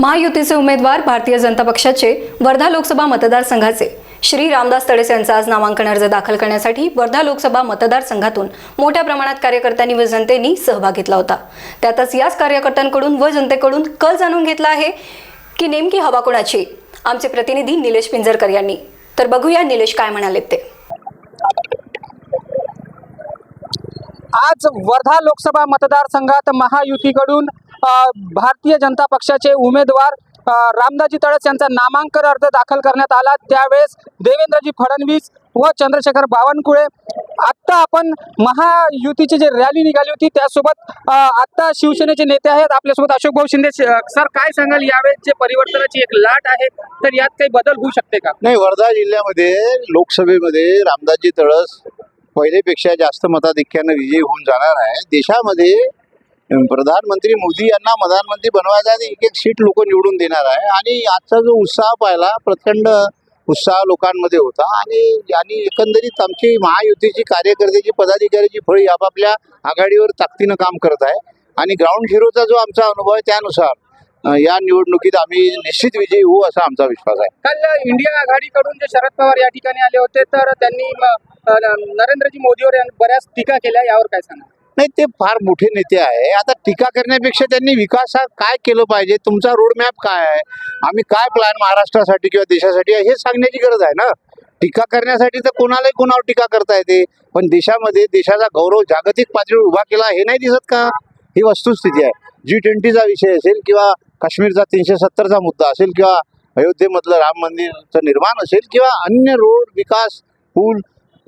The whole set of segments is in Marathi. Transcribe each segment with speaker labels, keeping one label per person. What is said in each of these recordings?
Speaker 1: महायुतीचे उमेदवार भारतीय जनता पक्षाचे वर्धा लोकसभा मतदारसंघाचे. श्री रामदास तडेस यांचा आज नामांकन अर्ज दाखल करण्यासाठी वर्धा लोकसभा मतदारसंघातून मोठ्या प्रमाणात कार्यकर्त्यांनी व जनतेनी सहभाग घेतला होता. त्यातच याच कार्यकर्त्यांकडून व जनतेकडून कल जाणून घेतला आहे की नेमकी हवा कोणाची? आमचे प्रतिनिधी निलेश पिंजरकर यांनी. तर बघूया निलेश काय म्हणाले ते.
Speaker 2: आज वर्धा लोकसभा मतदारसंघात महायुतीकडून भारतीय जनता पक्षाचे उमेदवार रामदाजी तळस यांचा नामांकन अर्ज दाखल करण्यात आला. त्यावेळेस देवेंद्रजी फडणवीस व चंद्रशेखर बावनकुळे आत्ता आपण महायुतीची जी रॅली निघाली होती त्यासोबत आत्ता शिवसेनेचे नेते आहेत. आपल्यासोबत अशोक भाऊ शिंदे. सर काय सांगाल? यावेळेस जे परिवर्तनाची एक लाट आहे तर यात काही बदल होऊ शकते का?
Speaker 3: नाही वर्धा जिल्ह्यामध्ये लोकसभेमध्ये रामदासजी तळस पहिलेपेक्षा जास्त मताधिक्यानं विजयी होऊन जाणार आहे. देशामध्ये प्रधानमंत्री मोदी यांना प्रधानमंत्री बनवायचा आणि एक एक सीट लोक निवडून देणार आहे. आणि आजचा जो उत्साह पाहिला प्रचंड उत्साह लोकांमध्ये होता. आणि यांनी एकंदरीत आमची महायुतीची कार्यकर्त्याची पदाधिकाऱ्याची फळी आपापल्या आघाडीवर ताकदीनं काम करत आहे. आणि ग्राउंड झिरोचा जो आमचा अनुभव आहे त्यानुसार या निवडणुकीत आम्ही निश्चित विजयी होऊ असा आमचा विश्वास आहे.
Speaker 2: काल इंडिया आघाडीकडून जे शरद पवार या ठिकाणी आले होते तर त्यांनी नरेंद्रजी मोदीवर बऱ्याच टीका केल्या. यावर काय सांगा
Speaker 3: नाही ते फार मोठे नेते आहे. आता टीका करण्यापेक्षा त्यांनी विकासात काय केलं पाहिजे? तुमचा रोड मॅप काय आहे? आम्ही काय प्लॅन महाराष्ट्रासाठी किंवा देशासाठी आहे हे सांगण्याची गरज आहे ना? टीका करण्यासाठी तर कोणालाही कोणावर टीका करता येते. पण देशामध्ये देशाचा गौरव जागतिक पातळीवर उभा केला हे नाही दिसत का? ही वस्तुस्थिती आहे. जी ट्वेंटीचा विषय असेल किंवा काश्मीरचा तीनशे सत्तरचा मुद्दा असेल किंवा अयोध्येमधलं राम मंदिरचं निर्माण असेल किंवा अन्य रोड विकास पूल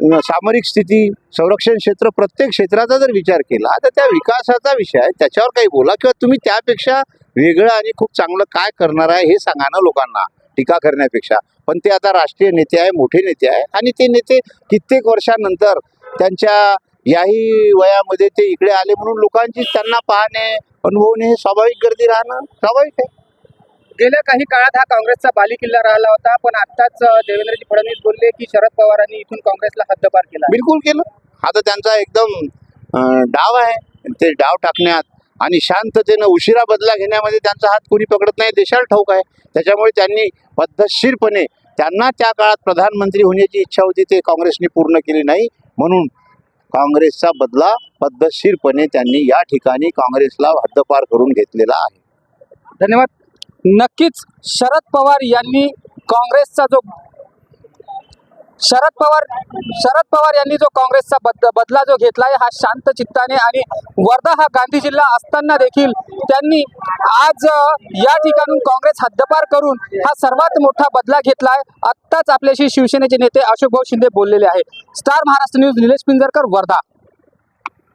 Speaker 3: सामरिक स्थिती संरक्षण क्षेत्र प्रत्येक क्षेत्राचा जर विचार केला तर त्या विकासाचा विषय आहे. त्याच्यावर काही बोला किंवा तुम्ही त्यापेक्षा वेगळं आणि खूप चांगलं काय करणार आहे हे सांगा ना लोकांना टीका करण्यापेक्षा. पण ते आता राष्ट्रीय नेते आहे मोठे नेते आहे आणि ते नेते कित्येक वर्षानंतर त्यांच्या याही वयामध्ये ते इकडे आले म्हणून लोकांची त्यांना पाहणे अनुभवणे हे स्वाभाविक गर्दी राहणं स्वाभाविक आहे.
Speaker 2: गेल्या काही काळात हा काँग्रेसचा बालीकिल्ला राहिला होता पण आताच देवेंद्रजी फडणवीस बोलले की शरद पवारांनी इथून काँग्रेसला हद्दपार केला.
Speaker 3: बिलकुल केलं. हा तर त्यांचा एकदम डाव आहे. ते डाव टाकण्यात आणि शांततेनं उशिरा बदला घेण्यामध्ये त्यांचा हात कोणी पकडत नाही देशाला ठाऊक आहे. त्याच्यामुळे त्यांनी पद्धतशीरपणे त्यांना त्या काळात प्रधानमंत्री होण्याची इच्छा होती ते काँग्रेसने पूर्ण केली नाही. म्हणून काँग्रेसचा बदला पद्धतशीरपणे त्यांनी या ठिकाणी काँग्रेसला हद्दपार करून घेतलेला आहे.
Speaker 2: धन्यवाद. नक्कीच शरद पवार यांनी काँग्रेसचा जो शरद पवार शरद पवार यांनी जो काँग्रेसचा बद बदला जो घेतला आहे हा शांत चित्ताने आणि वर्धा हा गांधी जिल्हा असताना देखील त्यांनी आज या ठिकाणून काँग्रेस हद्दपार करून हा सर्वात मोठा बदला घेतला आहे आत्ताच आपल्याशी शिवसेनेचे नेते अशोक भाऊ शिंदे बोललेले आहे स्टार महाराष्ट्र न्यूज निलेश पिंजरकर वर्धा.